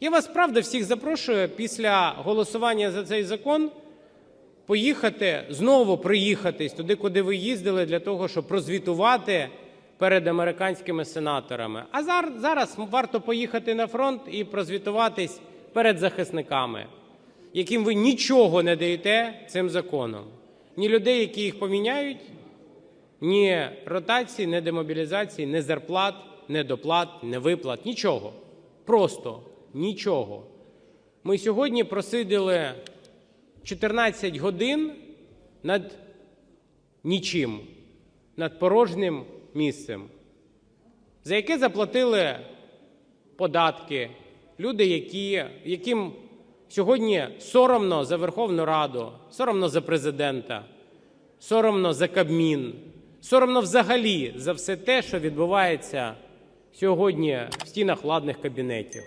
Я вас правда всіх запрошую після голосування за цей закон поїхати, знову приїхатись туди, куди ви їздили, для того, щоб прозвітувати перед американськими сенаторами. А зараз варто поїхати на фронт і прозвітуватись перед захисниками, яким ви нічого не даєте цим законом. Ні людей, які їх поміняють, ні ротації, ні демобілізації, ні зарплат, ні доплат, ні виплат, нічого. Просто нічого. Ми сьогодні просиділи 14 годин над нічим, над порожнім місцем, за яке заплатили податки люди, які, яким сьогодні соромно за Верховну Раду, соромно за президента, соромно за Кабмін, соромно взагалі за все те, що відбувається сьогодні в стінах владних кабінетів.